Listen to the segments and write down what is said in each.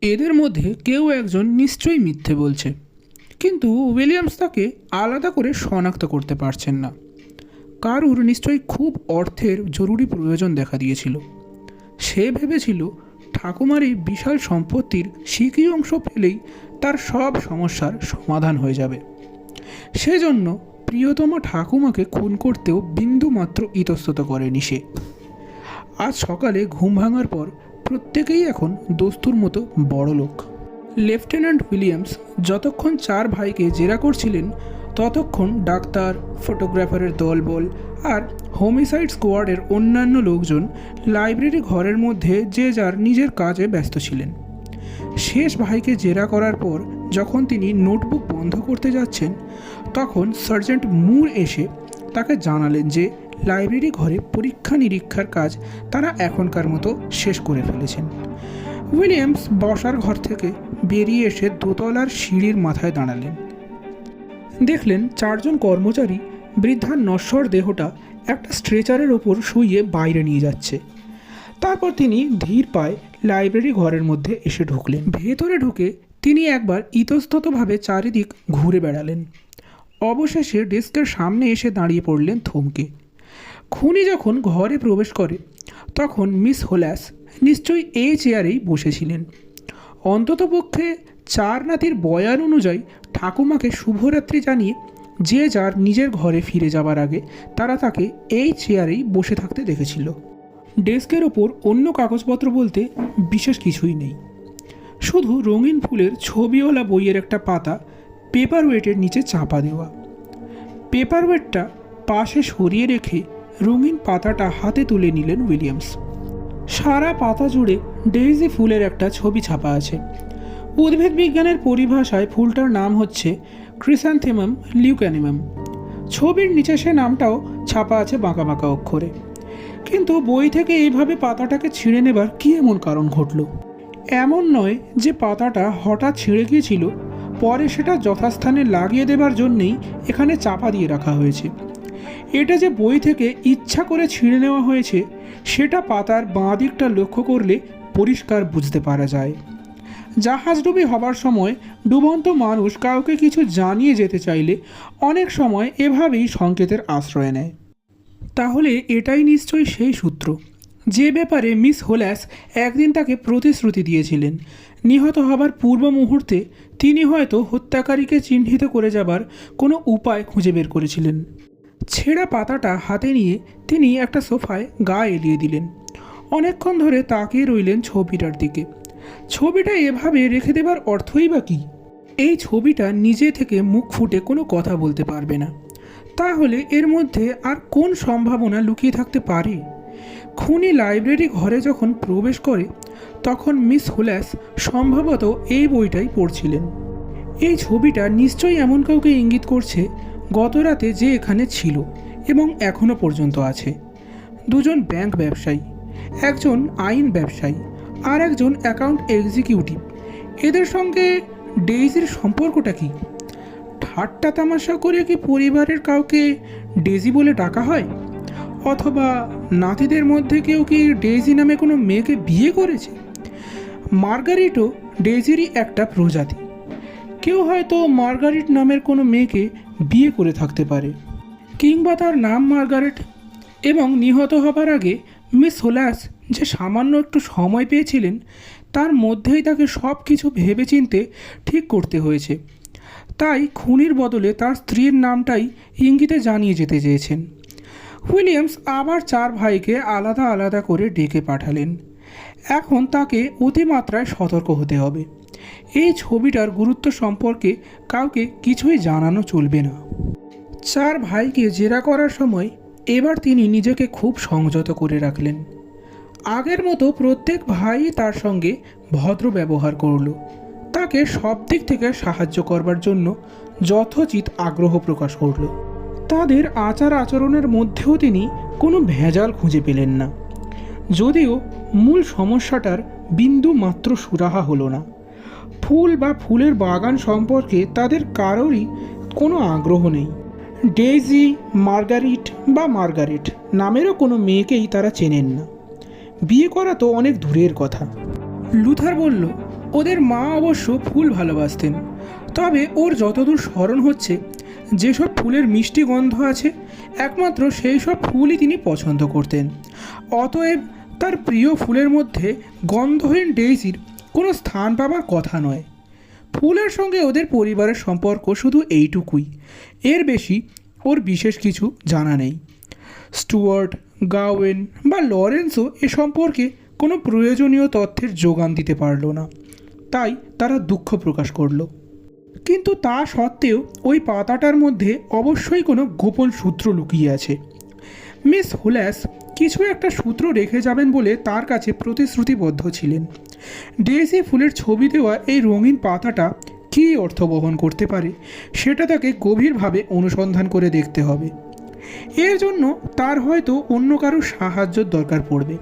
এদের মধ্যে কেউ একজন নিশ্চয়ই মিথ্যে বলছে। কিন্তু উইলিয়ামস তাকে আলাদা করে শনাক্ত করতে পারছেন না। কারুর নিশ্চয়ই খুব অর্থের জরুরি প্রয়োজন দেখা দিয়েছিল। সে ভেবেছিল ঠাকুমার এই বিশাল সম্পত্তির সিকি অংশ পেলেই তার সব সমস্যার সমাধান হয়ে যাবে। সেজন্য প্রিয়তমা ঠাকুমাকে খুন করতেও বিন্দুমাত্র ইতস্তত করেনি সে। আজ সকালে ঘুম ভাঙার পর প্রত্যেকেই এখন দস্তুর মতো বড় লোক। লেফটেন্যান্ট উইলিয়ামস যতক্ষণ চার ভাইকে জেরা করছিলেন, ততক্ষণ ডাক্তার ফটোগ্রাফারের দলবল আর হোমিসাইড স্কোয়াডের অন্যান্য লোকজন লাইব্রেরি ঘরের মধ্যে যে যার নিজের কাজে ব্যস্ত ছিলেন। শেষ ভাইকে জেরা করার পর যখন তিনি নোটবুক বন্ধ করতে যাচ্ছেন, তখন সার্জেন্ট মুর এসে তাকে জানালেন যে লাইব্রেরি ঘরে পরীক্ষা নিরীক্ষার কাজ তারা এখনকার মতো শেষ করে ফেলেছেন। উইলিয়ামস বসার ঘর থেকে বেরিয়ে এসে দোতলার সিঁড়ির মাথায় দাঁড়ালেন। দেখলেন চারজন কর্মচারী বৃদ্ধার নশ্বর দেহটা একটা স্ট্রেচারের ওপর শুইয়ে বাইরে নিয়ে যাচ্ছে। তারপর তিনি ধীর পায়ে লাইব্রেরি ঘরের মধ্যে এসে ঢুকলেন। ভেতরে ঢুকে তিনি একবার ইতস্ততভাবে চারিদিক ঘুরে বেড়ালেন। অবশেষে ডেস্কের সামনে এসে দাঁড়িয়ে পড়লেন থমকে। খুনি যখন ঘরে প্রবেশ করে, তখন মিস হোল্যাস নিশ্চয়ই এই চেয়ারেই বসেছিলেন। অন্ততপক্ষে চার নাতির বয়ান অনুযায়ী ঠাকুমাকে শুভরাত্রি জানিয়ে যে যার নিজের ঘরে ফিরে যাবার আগে তারা তাকে এই চেয়ারেই বসে থাকতে দেখেছিল। ডেস্কের ওপর অন্য কাগজপত্র বলতে বিশেষ কিছুই নেই। শুধু রঙিন ফুলের ছবিওয়ালা বইয়ের একটা পাতা পেপার ওয়েটের নিচে চাপা দেওয়া। পেপার ওয়েটটা পাশে সরিয়ে রেখে রঙিন পাতাটা হাতে তুলে নিলেন উইলিয়ামস। সারা পাতা জুড়ে ডেইজি ফুলের একটা ছবি ছাপা আছে। উদ্ভিদ বিজ্ঞানের পরিভাষায় ফুলটার নাম হচ্ছে ক্রিস্যান্থেমাম লিউক্যানিমাম ছবির নিচে সে নামটাও ছাপা আছে বাঁকা বাঁকা অক্ষরে। কিন্তু বই থেকে এইভাবে পাতাটাকে ছিঁড়ে নেবার কী এমন কারণ ঘটল? এমন নয় যে পাতাটা হঠাৎ ছিঁড়ে গিয়েছিল, পরে সেটা যথাস্থানে লাগিয়ে দেবার জন্যেই এখানে চাপা দিয়ে রাখা হয়েছে। এটা যে বই থেকে ইচ্ছা করে ছিঁড়ে নেওয়া হয়েছে, সেটা পাতার বাঁ দিকটা লক্ষ্য করলে পরিষ্কার বুঝতে পারা যায়। জাহাজডুবি হবার সময় ডুবন্ত মানুষ কাউকে কিছু জানিয়ে যেতে চাইলে অনেক সময় এভাবেই সংকেতের আশ্রয় নেয়। তাহলে এটাই নিশ্চয়ই সেই সূত্র। যে ব্যাপারে মিস হোল্যাস একদিন তাকে প্রতিশ্রুতি দিয়েছিলেন, নিহত হবার পূর্ব মুহূর্তে তিনি হয়তো হত্যাকারীকে চিহ্নিত করে যাবার কোনো উপায় খুঁজে বের করেছিলেন। ছেঁড়া পাতাটা হাতে নিয়ে তিনি একটা সোফায় গা এলিয়ে দিলেন। অনেকক্ষণ ধরে তাকিয়ে রইলেন ছবিটার দিকে। ছবিটা এভাবে রেখে দেবার অর্থই বা কী? এই ছবিটা নিজে থেকে মুখ ফুটে কোনো কথা বলতে পারবে না। তাহলে এর মধ্যে আর কোন সম্ভাবনা লুকিয়ে থাকতে পারে? খুনি লাইব্রেরি ঘরে যখন প্রবেশ করে, তখন মিস হোল্যাস সম্ভবত এই বইটাই পড়ছিলেন। এই ছবিটা নিশ্চয়ই এমন কাউকে ইঙ্গিত করছে গত রাতে যে এখানে ছিল এবং এখনও পর্যন্ত আছে। দুজন ব্যাংক ব্যবসায়ী, একজন আইন ব্যবসায়ী আর একজন অ্যাকাউন্ট এক্সিকিউটিভ। এদের সঙ্গে ডেইজির সম্পর্কটা কী? ঠাট্টা তামাশা করে কি পরিবারের কাউকে ডেজি বলে ডাকা হয়? অথবা নাতিদের মধ্যে কেউ কি ডেজি নামে কোনো মেয়েকে বিয়ে করেছে? মার্গারিটও ডেজিরই একটা প্রজাতি। কেউ হয়তো মার্গারিট নামের কোনো মেয়েকে বিয়ে করে থাকতে পারে। কিংবা তার নাম মার্গারেট। এবং নিহত হবার আগে মিস হোলাস যে সামান্য একটু সময় পেয়েছিলেন, তার মধ্যেই তাকে সব কিছু ভেবেচিন্তে ঠিক করতে হয়েছে। তাই খুনির বদলে তার স্ত্রীর নামটাই ইঙ্গিতে জানিয়ে যেতে চেয়েছেন। উইলিয়ামস আবার চার ভাইকে আলাদা আলাদা করে ডেকে পাঠালেন। এখন তাকে অতিমাত্রায় সতর্ক হতে হবে। এই ছবিটার গুরুত্ব সম্পর্কে কাউকে কিছুই জানানো চলবে না। চার ভাইকে জেরা করার সময় এবার তিনি নিজেকে খুব সংযত করে রাখলেন। আগের মতো প্রত্যেক ভাই তার সঙ্গে ভদ্র ব্যবহার করল। তাকে সব দিক থেকে সাহায্য করবার জন্য যথোচিত আগ্রহ প্রকাশ করল। তাদের আচার আচরণের মধ্যেও তিনি কোনো ভেজাল খুঁজে পেলেন না। যদিও মূল সমস্যাটার বিন্দু মাত্র সুরাহা হলো না। ফুল বা ফুলের বাগান সম্পর্কে তাদের কারোরই কোনো আগ্রহ নেই। ডেইজি, মার্গারিট বা মার্গারেট নামেরও কোনো মেয়েকেই তারা চেনেন না। বিয়ে করা তো অনেক দূরের কথা। লুথার বলল, ওদের মা অবশ্য ফুল ভালোবাসতেন। তবে ওর যতদূর স্মরণ হচ্ছে, যেসব ফুলের মিষ্টি গন্ধ আছে, একমাত্র সেই সব ফুলই তিনি পছন্দ করতেন। অতএব তার প্রিয় ফুলের মধ্যে গন্ধহীন ডেইজির কোনো স্থান পাবার কথা নয়। ফুলের সঙ্গে ওদের পরিবারের সম্পর্ক শুধু এইটুকুই। এর বেশি ওর বিশেষ কিছু জানা নেই। স্টুয়ার্ট, গাওয়েন বা লরেন্সও এ সম্পর্কে কোনো প্রয়োজনীয় তথ্যের যোগান দিতে পারল না। তাই তারা দুঃখ প্রকাশ করল। কিন্তু তা সত্ত্বেও ওই পাতাটার মধ্যে অবশ্যই কোনো গোপন সূত্র লুকিয়ে আছে। মিস হুল্যাস কিছু একটা সূত্র রেখে যাবেন বলে তার কাছে প্রতিশ্রুতিবদ্ধ ছিলেন। ডেজি ফুলের ছবি দেওয়া এই রঙিন পাতাটা কী অর্থ বহন করতে পারে? সেটা তাকে গভীরভাবে অনুসন্ধান করে দেখতে হবে। এর জন্য তার হয়তো অন্য কারোর সাহায্যর দরকার পড়বে।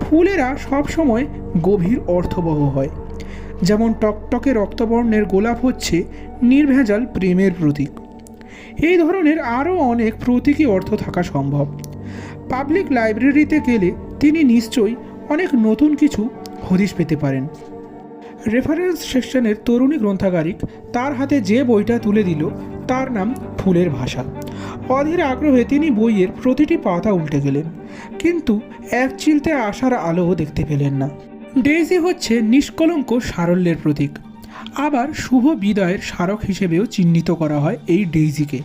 ফুলেরা সবসময় গভীর অর্থবহ হয়। যেমন টকটকে রক্তবর্ণের গোলাপ হচ্ছে নির্ভেজাল প্রেমের প্রতীক। এই ধরনের আরও অনেক প্রতীকী অর্থ থাকা সম্ভব। পাবলিক লাইব্রেরিতে গেলে তিনি নিশ্চয়ই অনেক নতুন কিছু হদিশ পেতে পারেন। রেফারেন্স সেকশনের তরুণী গ্রন্থাগারিক তার হাতে যে বইটা তুলে দিল, তার নাম ফুলের ভাষা। অধীর আগ্রহে তিনি বইয়ের প্রতিটি পাতা উল্টে গেলেন, কিন্তু এক চিলতে আসার আলোও দেখতে পেলেন না। ডেইজি হচ্ছে নিষ্কলঙ্ক সারল্যের প্রতীক। আবার শুভ বিদায়ের স্মারক হিসেবেও চিহ্নিত করা হয় এই ডেইজিকে।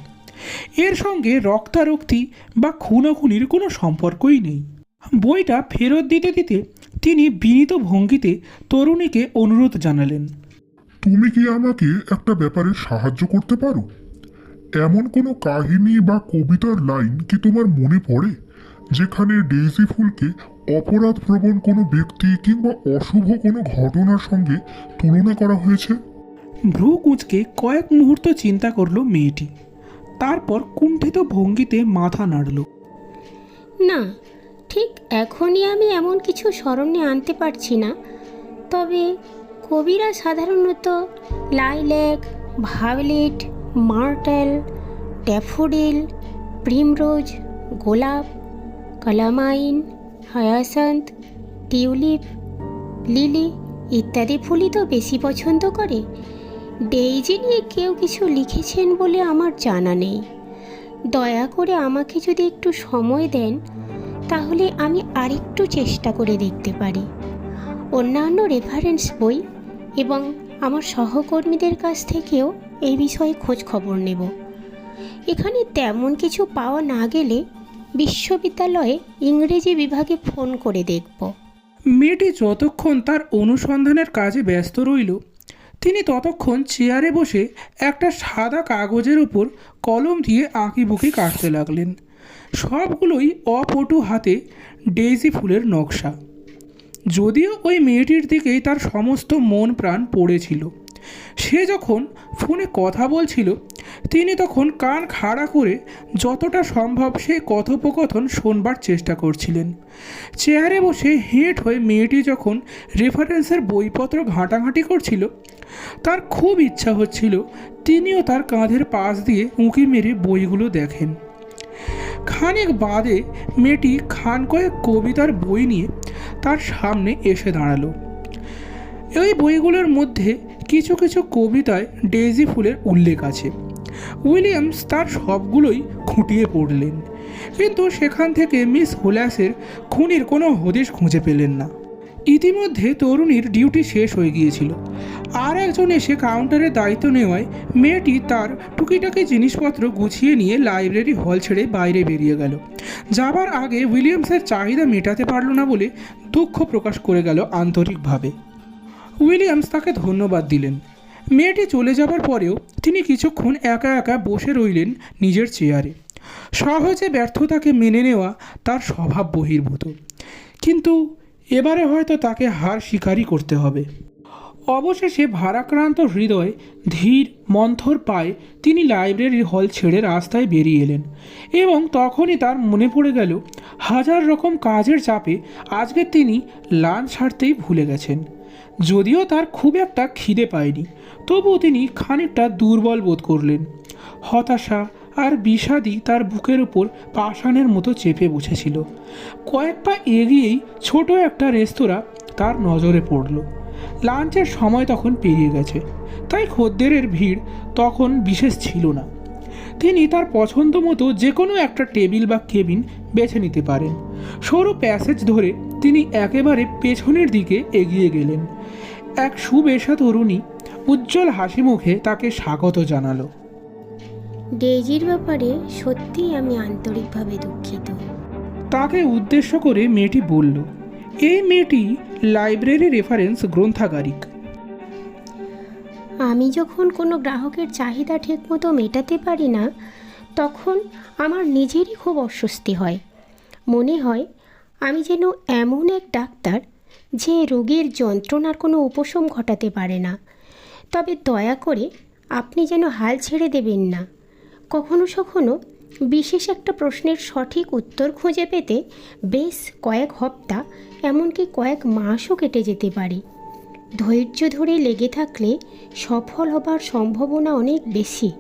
এর সঙ্গে রক্তারক্তি বা খুনোখুনির কোনো সম্পর্কই নেই। বইটা ফেরত দিতে দিতে তিনি বিনীত ভঙ্গিতে তরুণীকে অনুরোধ জানালেন। তুমি কি আমাকে একটা ব্যাপারে সাহায্য করতে পারো? এমন কোনো কাহিনী বা কবিতার লাইন কি তোমার মনে পড়ে যেখানে ডেইজি ফুলকে অপরাধপ্রবণ কোনো ব্যক্তি কিংবা অশুভ কোনো ঘটনার সঙ্গে তুলনা করা হয়েছে? ভ্রু কুঁচকে কয়েক মুহূর্ত চিন্তা করল মেয়েটি। তারপর কুণ্ঠিত ভঙ্গিতে মাথা নাড়ল। না ঠিক এখনই আমি এমন কিছু স্মরণে আনতে পারছি না। তবে কবিরা সাধারণত lilac violet myrtle, daffodil, primrose, গোলাপ, কালামাইন, হায়াসান্ত, টিউলিপ, লিলি ইত্যাদি ফুলই তো বেশি পছন্দ করে। ডেইজি নিয়ে কেউ কিছু লিখেছেন বলে আমার জানা নেই। দয়া করে আমাকে যদি একটু সময় দেন তাহলে আমি আরেকটু চেষ্টা করে দেখতে পারি। অন্যান্য রেফারেন্স বই এবং আমার সহকর্মীদের কাছ থেকেও এই বিষয়ে খোঁজ খবর নেব। এখানে তেমন কিছু পাওয়া না গেলে বিশ্ববিদ্যালয়ে ইংরেজি বিভাগে ফোন করে দেখব। মেয়েটি যতক্ষণ তার অনুসন্ধানের কাজে ব্যস্ত রইল, তিনি ততক্ষণ চেয়ারে বসে একটা সাদা কাগজের উপর কলম দিয়ে আঁকিবুকি কাটতে লাগলেন। সবগুলোই অপটু হাতে ডেইজি ফুলের নকশা। যদিও ওই মেয়েটির দিকেই তার সমস্ত মন প্রাণ পড়েছিল। সে যখন ফোনে কথা বলছিল, তিনি তখন কান খাড়া করে যতটা সম্ভব সে কথোপকথন শোনবার চেষ্টা করছিলেন। চেয়ারে বসে হেঁট হয়ে মেয়েটি যখন রেফারেন্সের বইপত্র ঘাঁটাঘাঁটি করছিল, তার খুব ইচ্ছা হচ্ছিল তিনিও তার কাঁধের পাশ দিয়ে উঁকি মেরে বইগুলো দেখেন। খানিক বাদে মেয়েটি খান কয়েক কবিতার বই নিয়ে তার সামনে এসে দাঁড়াল। এই বইগুলোর মধ্যে কিছু কিছু কবিতায় ডেজি ফুলের উল্লেখ আছে। উইলিয়ামস তার সবগুলোই খুঁটিয়ে পড়লেন। কিন্তু সেখান থেকে মিস হোলাসের খুনির কোনো হদিশ খুঁজে পেলেন না। ইতিমধ্যে তরুণীর ডিউটি শেষ হয়ে গিয়েছিল। আর একজন এসে কাউন্টারের দায়িত্ব নেওয়ায় মেয়েটি তার টুকিটাকি জিনিসপত্র গুছিয়ে নিয়ে লাইব্রেরি হল ছেড়ে বাইরে বেরিয়ে গেল। যাবার আগে উইলিয়ামসের চাহিদা মেটাতে পারল না বলে দুঃখ প্রকাশ করে গেল আন্তরিকভাবে। উইলিয়ামস তাকে ধন্যবাদ দিলেন। মেয়েটি চলে যাবার পরেও তিনি কিছুক্ষণ একা একা বসে রইলেন নিজের চেয়ারে। সহজে ব্যর্থতাকে মেনে নেওয়া তার স্বভাব বহির্ভূত। কিন্তু এবারে হয়তো তাকে হার স্বীকারই করতে হবে। অবশেষে ভারাক্রান্ত হৃদয় ধীর মন্থর পায়ে তিনি লাইব্রেরির হল ছেড়ে রাস্তায় বেরিয়ে এলেন এবং তখনই তার মনে পড়ে গেল, হাজার রকম কাজের চাপে আজকে তিনি লাঞ্চ ছাড়তেই ভুলে গেছেন। যদিও তার খুব একটা খিদে পায়নি, তবুও তিনি খানিকটা দুর্বল বোধ করলেন। হতাশা আর বিষাদই তার বুকের উপর পাষাণের মতো চেপে বসেছিল। কয়েক পা এগিয়েই ছোট একটা রেস্তোরাঁ তার নজরে পড়ল। লাঞ্চের সময় তখন পেরিয়ে গেছে, তাই খদ্দেরের ভিড় তখন বিশেষ ছিল না। তিনি তার পছন্দ মতো যে কোনো একটা টেবিল বা কেবিন বেছে নিতে পারেন। সরু প্যাসেজ ধরে তিনি একেবারে পেছনের দিকে এগিয়ে গেলেন। এক সুবেশা তরুণী উজ্জ্বল হাসি মুখে তাকে স্বাগত জানালো। ডেজির ব্যাপারে সত্যিই আমি আন্তরিকভাবে দুঃখিত। তাকে উদ্দেশ্য করে মেয়েটি বলল এই মেয়েটি লাইব্রেরি রেফারেন্স গ্রন্থাগারিক। আমি যখন কোনো গ্রাহকের চাহিদা ঠিকমতো মেটাতে পারি না তখন আমার নিজেরই খুব অস্বস্তি হয়। মনে হয় আমি যেন এমন এক ডাক্তার যে রোগীর যন্ত্রণার কোনো উপশম ঘটাতে পারে না। তবে দয়া করে আপনি যেন হাল ছেড়ে দেবেন না। কখনো কখনো বিশেষ একটা প্রশ্নের সঠিক উত্তর খুঁজে পেতে বেশ কয়েক হপ্তাহ এমনকি কয়েক মাসও কেটে যেতে পারে। ধৈর্য ধরে লেগে থাকলে সফল হবার সম্ভাবনা অনেক বেশি।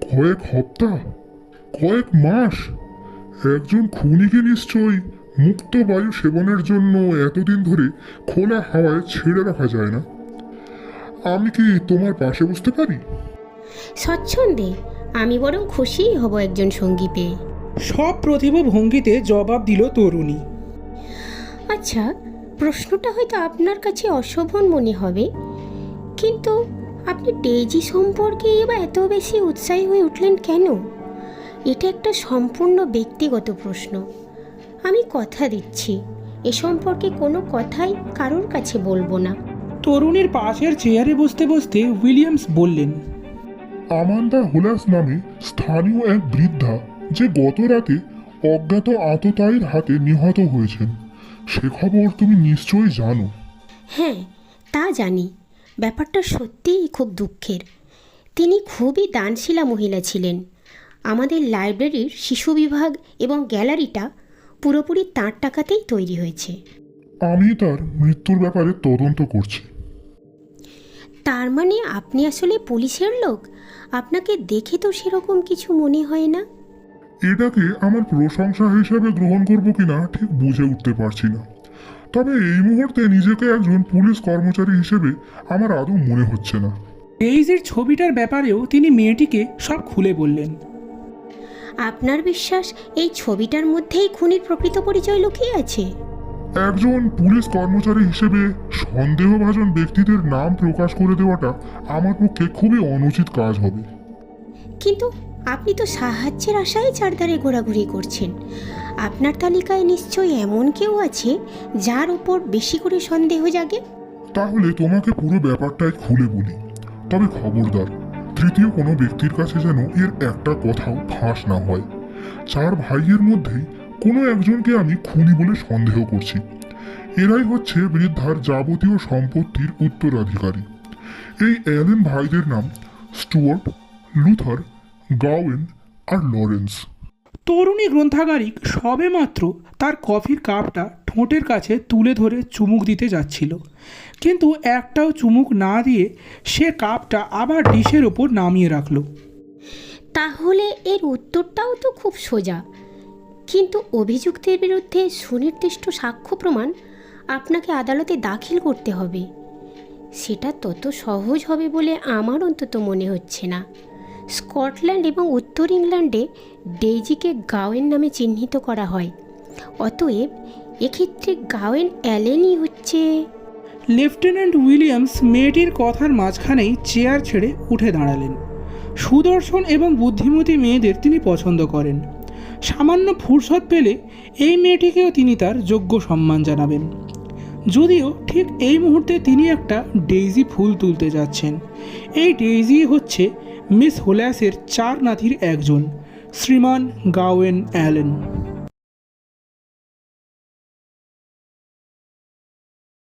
কয়েক হপ্তাহ কয়েক মাস? একজন খুনিকে নিশ্চয়ই মুক্ত বায়ু সেবনের জন্য এতদিন ধরে খোলা হাওয়ায় ছেড়ে রাখা যায় না। আমি কি তোমার পাশে বসতে পারি? স্বচ্ছন্দে আমি বরং খুশিই হব একজন সঙ্গী পেয়ে সব প্রতিভ ভঙ্গিতে জবাব দিল তরুণী। আচ্ছা প্রশ্নটা হয়তো আপনার কাছে অশোভন মনে হবে কিন্তু আপনি ডেইজি সম্পর্কে এবার এত বেশি উৎসাহী হয়ে উঠলেন কেন? এটা একটা সম্পূর্ণ ব্যক্তিগত প্রশ্ন। আমি কথা দিচ্ছি এ সম্পর্কে কোনো কথাই কারোর কাছে বলব না। তরুণীর পাশের চেয়ারে বসতে বসতে উইলিয়ামস বললেন আমান্ডা হোলাস নামে স্থানীয় এক বৃদ্ধা যে গত রাতে অজ্ঞাত আততায়ীর হাতে নিহত হয়েছেন। সে খবর তুমি নিশ্চয়ই জানো। হ্যাঁ তা জানি। ব্যাপারটা সত্যিই খুব দুঃখের। তিনি খুবই দানশীলা মহিলা ছিলেন। আমাদের লাইব্রেরির শিশু বিভাগ এবং গ্যালারিটা পুরোপুরি তাঁর টাকাতেই তৈরি হয়েছে। আমি তার মৃত্যুর ব্যাপারে তদন্ত করছি। তার মানে আপনি আসলে পুলিশের লোক? আপনাকে দেখে তো সেরকম কিছু মনে হয় না। এটাকে আমার প্রশংসা হিসেবে গ্রহণ করব কিনা ঠিক বুঝে উঠতে পারছি না। তবে এই মুহূর্তে নিজেকে একজন পুলিশ কর্মচারী হিসেবে আমার আদৌ মনে হচ্ছে না। ডেইজির ছবিটার ব্যাপারেও তিনি মেয়েটিকে সব খুলে বললেন। আপনার বিশ্বাস এই ছবিটার মধ্যেই খুনির প্রকৃত পরিচয় লুকিয়ে আছে? একজন পুলিশ কর্মচারী হিসেবে সন্দেহভাজন ব্যক্তিদের নাম প্রকাশ করে দেওয়াটা আমার পক্ষে খুবই অনুচিত কাজ হবে। কিন্তু আপনি তো সাহায্যের আশায় চারধারে ঘোরাঘুরি করছেন। আপনার তালিকায় নিশ্চয়ই এমন কেউ আছে যার উপর বেশি করে সন্দেহ জাগে? তাহলে তোমাকে পুরো ব্যাপারটাই খুলে বলি। তবে খবরদার তৃতীয় কোনো ব্যক্তির কাছে যেন এর একটা কথাও ফাঁস না হয়। চার ভাইয়ের মধ্যেই কোনো একজনকে আমি খুনি বলে সন্দেহ করছি। এরাই হচ্ছে বৃদ্ধার যাবতীয় সম্পত্তির উত্তরাধিকারী। এই অ্যালেন ভাইদের নাম স্টুয়ার্ট লুথার গাওয়েন আর লরেন্স। তরুণী গ্রন্থাগারিক সবেমাত্র তার কফির কাপটা ঠোঁটের কাছে তুলে ধরে চুমুক দিতে যাচ্ছিল। কিন্তু একটাও চুমুক না দিয়ে সে কাপটা আবার ডিশের ওপর নামিয়ে রাখল। তাহলে এর উত্তরটাও তো খুব সোজা। কিন্তু অভিযুক্তের বিরুদ্ধে সুনির্দিষ্ট সাক্ষ্য প্রমাণ আপনাকে আদালতে দাখিল করতে হবে। সেটা তত সহজ হবে বলে আমার অন্তত মনে হচ্ছে না। স্কটল্যান্ড এবং উত্তর ইংল্যান্ডে ডেইজিকে গাওয়েন নামে চিহ্নিত করা হয়। অতএব এক্ষেত্রে গাওয়েন অ্যালেনই হচ্ছে লেফটেন্যান্ট উইলিয়ামস মেয়েটির কথার মাঝখানেই চেয়ার ছেড়ে উঠে দাঁড়ালেন। সুদর্শন এবং বুদ্ধিমতী মেয়েদের তিনি পছন্দ করেন। সামান্য ফুরসত পেলে এই মেয়েটিকেও তিনি তার যোগ্য সম্মান জানাবেন। যদিও ঠিক এই মুহূর্তে তিনি একটা ডেইজি ফুল তুলতে যাচ্ছেন। এই ডেইজি হচ্ছে মিস হোল্যাসের চার নাতির একজন, শ্রীমান গাওয়েন অ্যালেন।